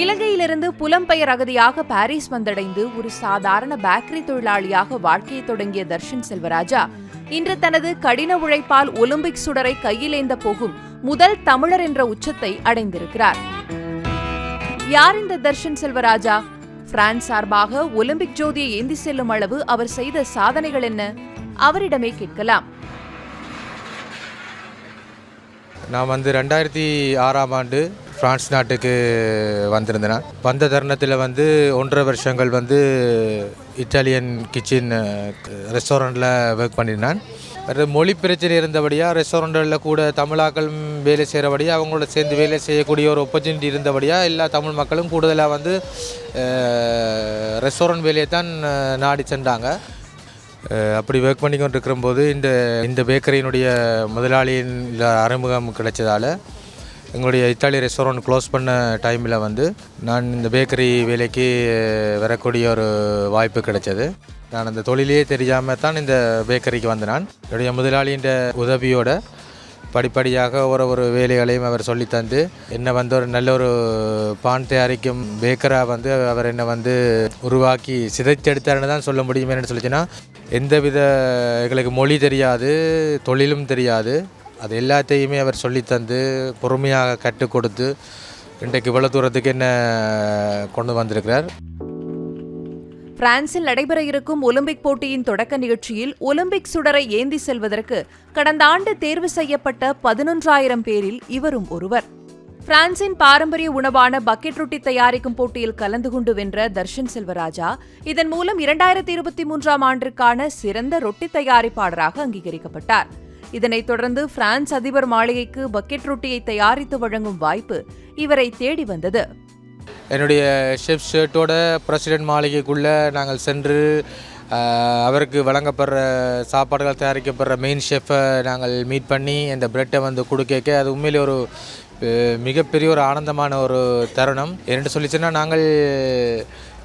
இலங்கையிலிருந்து புலம்பெயர் அகதியாக பாரிஸ் வந்தடைந்து ஒரு சாதாரண பேக்கரி தொழிலாளியாக வாழ்க்கையை தொடங்கிய தர்ஷன் செல்வராஜா இன்று தனது கடின உழைப்பால் ஒலிம்பிக் சுடரை கையிலேந்த போகும் முதல் தமிழர் என்ற உச்சத்தை அடைந்திருக்கிறார். யார் இந்த தர்ஷன் செல்வராஜா? பிரான்ஸ் சார்பாக ஒலிம்பிக் ஜோதியை ஏந்தி செல்லும் அளவு அவர் செய்த சாதனைகள் என்ன? அவரிடமே கேட்கலாம். நான் வந்து ரெண்டாயிரத்தி ஆறாம் ஆண்டு பிரான்ஸ் நாட்டுக்கு வந்திருந்தேன். வந்த தருணத்தில் வந்து ஒன்றரை வருஷங்கள் வந்து இட்டாலியன் கிச்சன் ரெஸ்டாரண்ட்டில் ஒர்க் பண்ணியிருந்தேன் மொழி பிரச்சனை இருந்தபடியாக ரெஸ்டாரண்ட்டில் கூட தமிழாக்களும் வேலை செய்கிறபடியாக அவங்களோட சேர்ந்து வேலை செய்யக்கூடிய ஒரு ஆப்பர்ச்சுனிட்டி இருந்தபடியாக எல்லா தமிழ் மக்களும் கூடுதலாக வந்து ரெஸ்டாரண்ட் வேலையை தான் நாடி சென்றாங்க. அப்படி ஒர்க் பண்ணி கொண்டு இருக்கிறம்போது இந்த இந்த பேக்கரியினுடைய முதலாளியின் அறிமுகம் கிடைச்சதால எங்களுடைய இத்தாலி ரெஸ்டாரண்ட் க்ளோஸ் பண்ண டைமில் வந்து நான் இந்த பேக்கரி வேலைக்கு வரக்கூடிய ஒரு வாய்ப்பு கிடைச்சது. நான் அந்த தொழிலே தெரியாமல் தான் இந்த பேக்கரிக்கு வந்து நான் என்னுடைய முதலாளியின் உதவியோட படிப்படியாக ஒரு ஒரு வேலைகளையும் அவர் சொல்லித் தந்து என்னை வந்து ஒரு நல்ல ஒரு பான் தயாரிக்கும் பேக்கராக வந்து அவர் என்னை வந்து உருவாக்கி சிதைத்தெடுத்தாருன்னு தான் சொல்ல முடியுமே. என்னென்னு சொல்லிச்சுன்னா எந்தவித எங்களுக்கு மொழி தெரியாது தொழிலும் தெரியாது. அது எல்லாத்தையுமே அவர் சொல்லித் தந்து பொறுமையாக கற்றுக் கொடுத்து இன்றைக்கு இவ்வளோ தூரத்துக்கு என்ன கொண்டு வந்திருக்கிறார். பிரான்சில் நடைபெற இருக்கும் ஒலிம்பிக் போட்டியின் தொடக்க நிகழ்ச்சியில் ஒலிம்பிக் சுடரை ஏந்தி செல்வதற்கு கடந்த ஆண்டு தேர்வு செய்யப்பட்ட பதினொன்றாயிரம் பேரில் இவரும் ஒருவர். பிரான்சின் பாரம்பரிய உணவான பக்கெட் ரொட்டி தயாரிக்கும் போட்டியில் கலந்து கொண்டு வென்ற தர்ஷன் செல்வராஜா இதன் மூலம் இரண்டாயிரத்தி இருபத்தி மூன்றாம் ஆண்டிற்கான சிறந்த ரொட்டி தயாரிப்பாளராக அங்கீகரிக்கப்பட்டார். இதனைத் தொடர்ந்து பிரான்ஸ் அதிபர் மாளிகைக்கு பக்கெட் ரொட்டியை தயாரித்து வழங்கும் வாய்ப்பு இவரை தேடி வந்தது. என்னுடைய ஷெஃப் ஷர்ட்டோட பிரசிடென்ட் மாளிகைக்குள்ளே நாங்கள் சென்று அவருக்கு வழங்கப்படுற சாப்பாடுகள் தயாரிக்கப்படுற மெயின் ஷெஃப்பை நாங்கள் மீட் பண்ணி அந்த பிரெட்டை வந்து கொடுக்க அது உண்மையிலே ஒரு மிகப்பெரிய ஒரு ஆனந்தமான ஒரு தருணம். என்னென்னு சொல்லிச்சுன்னா நாங்கள்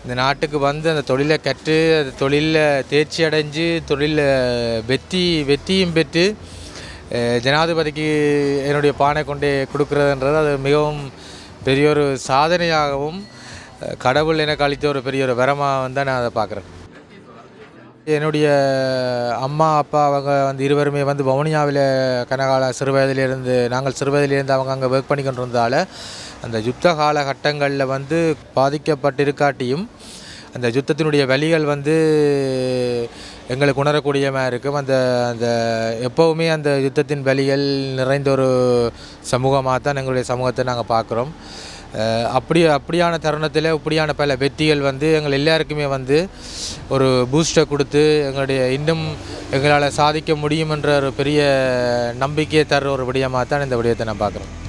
இந்த நாட்டுக்கு வந்து அந்த தொழிலை கற்று அந்த தொழிலில் தேர்ச்சி அடைஞ்சு தொழிலில் வெற்றி வெற்றியும் பெற்று ஜனாதிபதிக்கு என்னுடைய பானை கொண்டே கொடுக்குறதுன்றது அது மிகவும் பெரிய ஒரு சாதனையாகவும் கடவுள் எனக்கு அளித்த ஒரு பெரிய ஒரு வரமாக வந்து நான் அதை பார்க்குறேன். என்னுடைய அம்மா அப்பா அவங்க வந்து இருவருமே வந்து வவுனியாவில் கனகால சிறுவயதிலிருந்து நாங்கள் சிறுவயதிலிருந்து அவங்க அங்கே ஒர்க் பண்ணி அந்த யுத்த காலகட்டங்களில் வந்து பாதிக்கப்பட்டிருக்காட்டியும் அந்த யுத்தத்தினுடைய வலிகள் வந்து எங்களுக்கு உணரக்கூடியமாக இருக்கும் அந்த அந்த எப்போவுமே அந்த யுத்தத்தின் வலிகள் நிறைந்த ஒரு சமூகமாக தான் எங்களுடைய சமூகத்தை நாங்கள் பார்க்குறோம். அப்படி அப்படியான தருணத்தில் இப்படியான பல வெற்றிகள் வந்து எங்கள் எல்லாருக்குமே வந்து ஒரு பூஸ்டை கொடுத்து எங்களுடைய இன்னும் எங்களால் சாதிக்க முடியும் என்ற ஒரு பெரிய நம்பிக்கையை தர்ற ஒரு விடயமாக தான் இந்த விடயத்தை நான் பார்க்குறேன்